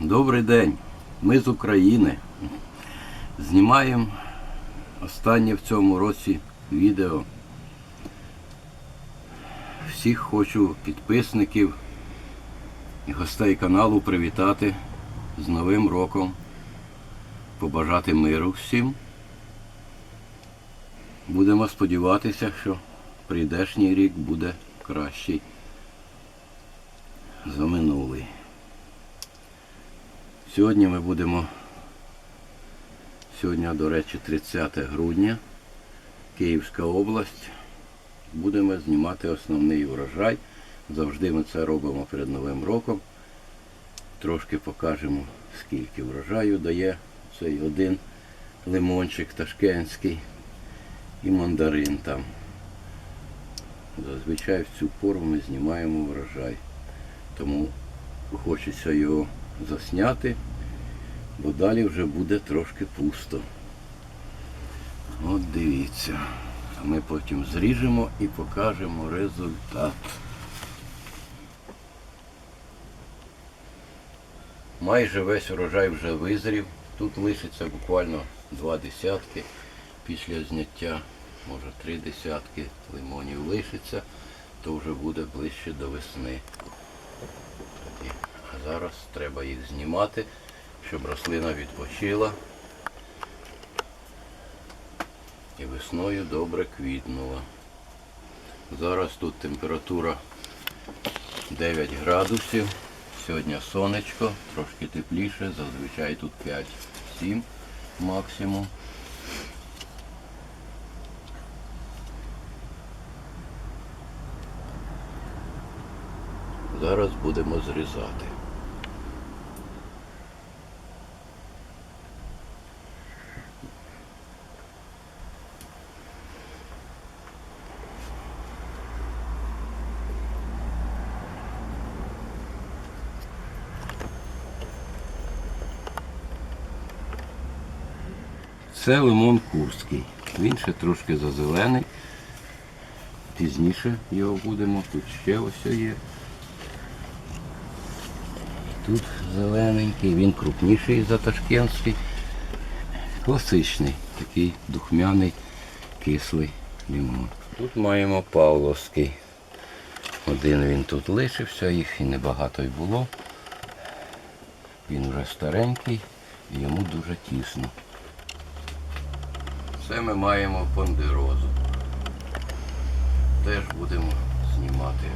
Добрий день. Ми з України. Знімаємо останнє в цьому році відео. Всіх хочу підписників і гостей каналу привітати з Новим роком. Побажати миру всім. Будемо сподіватися, що прийдешній рік буде кращий за минулий. Сьогодні ми будемо, сьогодні, до речі, 30 грудня, Київська область. Будемо знімати основний урожай. Завжди ми це робимо перед Новим роком. Трошки покажемо, скільки врожаю дає цей один лимончик ташкентський і мандарин там. Зазвичай в цю пору ми знімаємо врожай. Тому хочеться його засняти, бо далі вже буде трошки пусто. От дивіться. Ми потім зріжемо і покажемо результат. Майже весь урожай вже визрів. Тут лишиться буквально два десятки після зняття, може три десятки лимонів лишиться, то вже буде ближче до весни. А зараз треба їх знімати, щоб рослина відпочила і весною добре квітнула. Зараз тут температура 9 градусів. Сьогодні сонечко, трошки тепліше, зазвичай тут 5-7 максимум. Зараз будемо зрізати. Це лимон курський. Він ще трошки зазелений. Пізніше його будемо. Тут ще ось є. Тут зелененький, він крупніший за ташкентський. Класичний, такий духмяний, кислий лимон. Тут маємо павловський. Один він тут лишився, їх і небагато й було. Він вже старенький і йому дуже тісно. Це ми маємо пондерозу. Теж будемо знімати.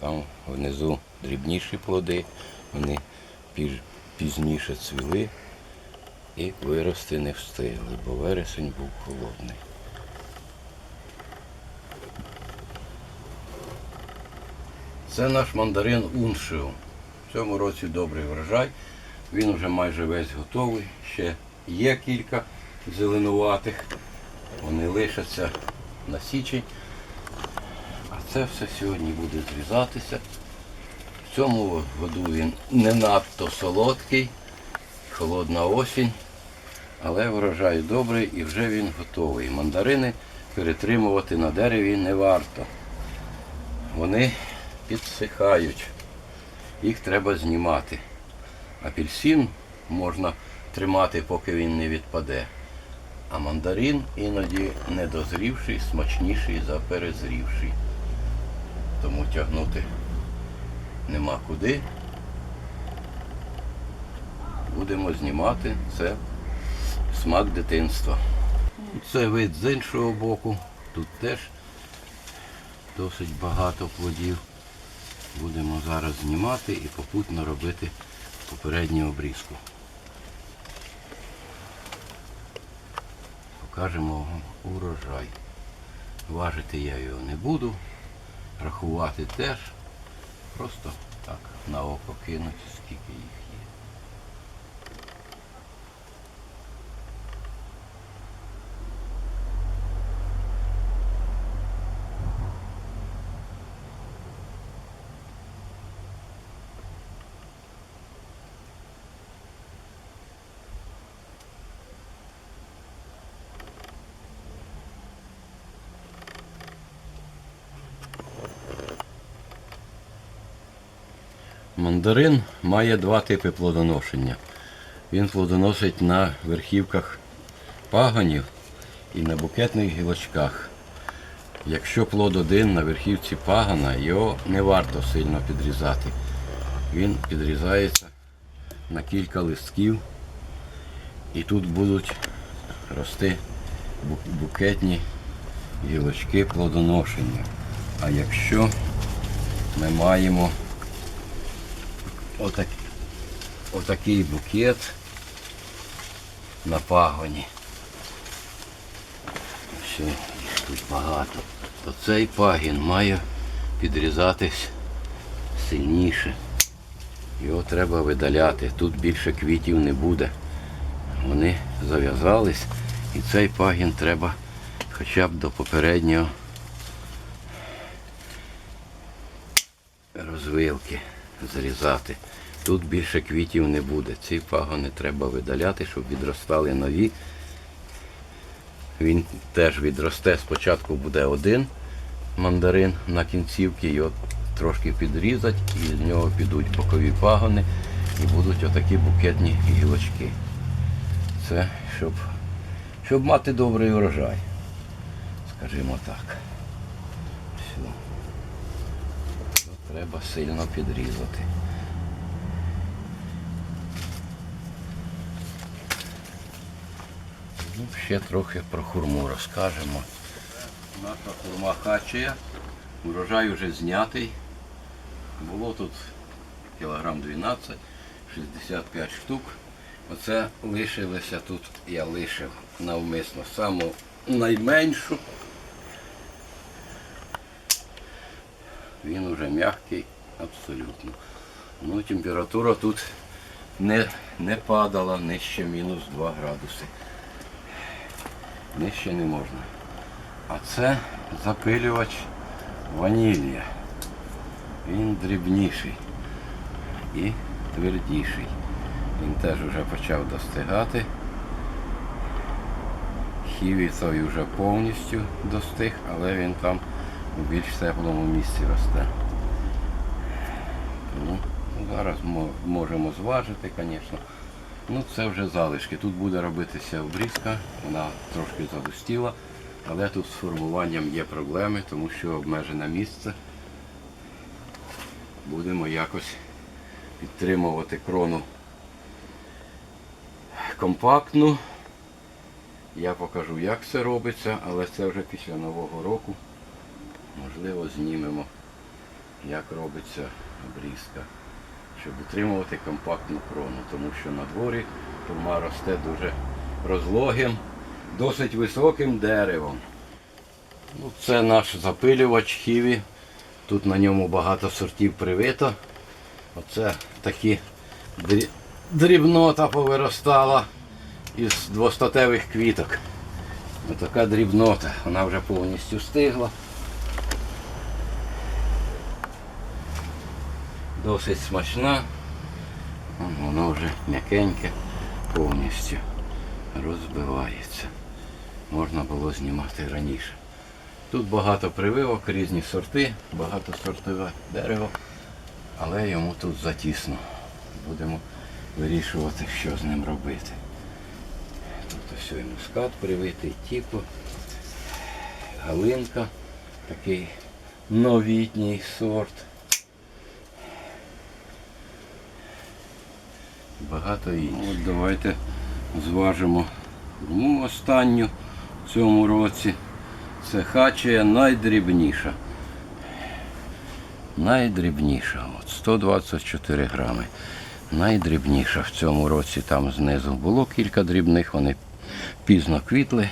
Там внизу дрібніші плоди, вони піз- пізніше цвіли і вирости не встигли, бо вересень був холодний. Це наш мандарин Уншио. В цьому році добрий врожай. Він вже майже весь готовий. Ще є кілька зеленуватих. Вони лишаться на січень. А це все сьогодні буде зрізатися. В цьому году він не надто солодкий, холодна осінь, але врожай добрий і вже він готовий. Мандарини перетримувати на дереві не варто. Вони підсихають. Їх треба знімати. Апельсин можна тримати, поки він не відпаде. А мандарин іноді недозрівший, смачніший за перезрівший. Тому тягнути нема куди. Будемо знімати це смак дитинства. Це вид з іншого боку. Тут теж досить багато плодів. Будемо зараз знімати і попутно робити попередню обрізку. Покажемо урожай. Важити я його не буду, рахувати теж. Просто так на око кинуть, скільки їх Мандарин має два типи плодоношення. Він плодоносить на верхівках пагонів і на букетних гілочках. Якщо плод один на верхівці пагона, його не варто сильно підрізати. Він підрізається на кілька листків і тут будуть рости букетні гілочки плодоношення. А якщо ми маємо отак, отакий букет на пагоні, що їх тут багато, то цей пагін має підрізатись сильніше. Його треба видаляти. Тут більше квітів не буде. Вони зав'язались і цей пагін треба хоча б до попереднього розвилки зрізати. Тут більше квітів не буде. Ці пагони треба видаляти, щоб відростали нові. Він теж відросте. Спочатку буде один мандарин на кінцівці, його трошки підрізать, і з нього підуть бокові пагони і будуть отакі букетні гілочки. Це щоб, щоб мати добрий урожай. Скажімо так. Все. То треба сильно підрізати. Ну, ще трохи про хурму розкажемо. Наша хурма хачія. Урожай вже знятий. Було тут кілограм 12, 65 штук. Оце лишилося тут, я лишив навмисно саму найменшу. Він уже м'який абсолютно. Ну, температура тут не, не падала нижче мінус 2 градуси. Нижче не можна. А це запилювач ванілія. Він дрібніший і твердіший. Він теж вже почав достигати. Хіві той вже повністю достиг, але він там у більш теплому місці росте. Тому зараз мо- можемо зважити, звісно. Ну це вже залишки. Тут буде робитися обрізка, вона трошки загустіла, але тут з формуванням є проблеми, тому що обмежене місце. Будемо якось підтримувати крону компактну. Я покажу, як це робиться, але це вже після Нового року. Можливо, знімемо, як робиться обрізка, щоб утримувати компактну крону, тому що на дворі турма росте дуже розлогим, досить високим деревом. Ну, це наш запилювач хіві. Тут на ньому багато сортів привито. Оце такі дрібнота повиростала із двостатевих квіток. Отака дрібнота. Вона вже повністю стигла. Досить смачна. Воно вже м'якеньке, повністю розбивається. Можна було знімати раніше. Тут багато прививок, різні сорти, багато сортове дерево, але йому тут затісно. Будемо вирішувати, що з ним робити. Тут ось і мускат привитий, тіпо, галинка, такий новітній сорт. Багато інших. От давайте зважимо хурму останню в цьому році. Це хачія найдрібніша. Найдрібніша. От 124 грами. Найдрібніша в цьому році там знизу було кілька дрібних, вони пізно квітли.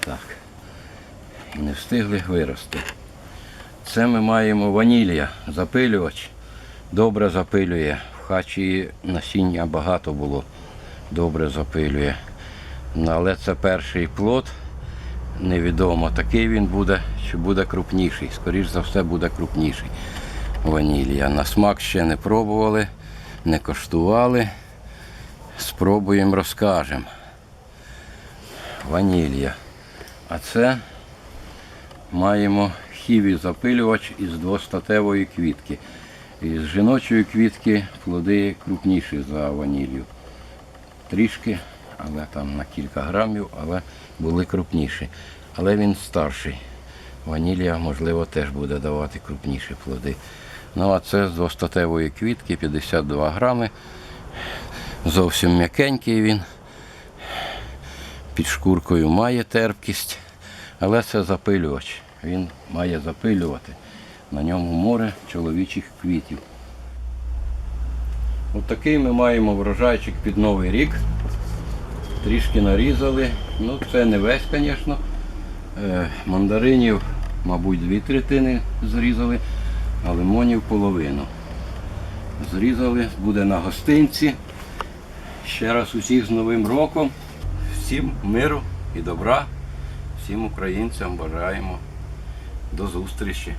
Так. І не встигли вирости. Це ми маємо ванілія, запилювач. Добре запилює. В хачі насіння багато було. Добре запилює. Ну, Але це перший плод. Невідомо, такий він буде, чи буде крупніший. Скоріш за все буде крупніший. Ванілія. На смак ще не пробували, не коштували. Спробуємо, розкажемо. Ванілія. А це маємо хіві запилювач із двостатевої квітки. І з жіночої квітки плоди крупніші за ванілью. Трішки, але там на кілька грамів, але були крупніші. Але він старший. Ванілія, можливо, теж буде давати крупніші плоди. Ну а це з двостатевої квітки 52 грами. Зовсім м'якенький він. Під шкуркою має терпкість, але це запилювач. Він має запилювати. На ньому море чоловічих квітів. От такий ми маємо врожайчик під Новий рік. Трішки нарізали. Ну, це не весь, звісно. Е, Мандаринів, мабуть, дві третини зрізали, а лимонів половину. Зрізали, буде на гостинці. Ще раз усіх з Новим роком. Всім миру і добра. Всім українцям бажаємо. До зустрічі.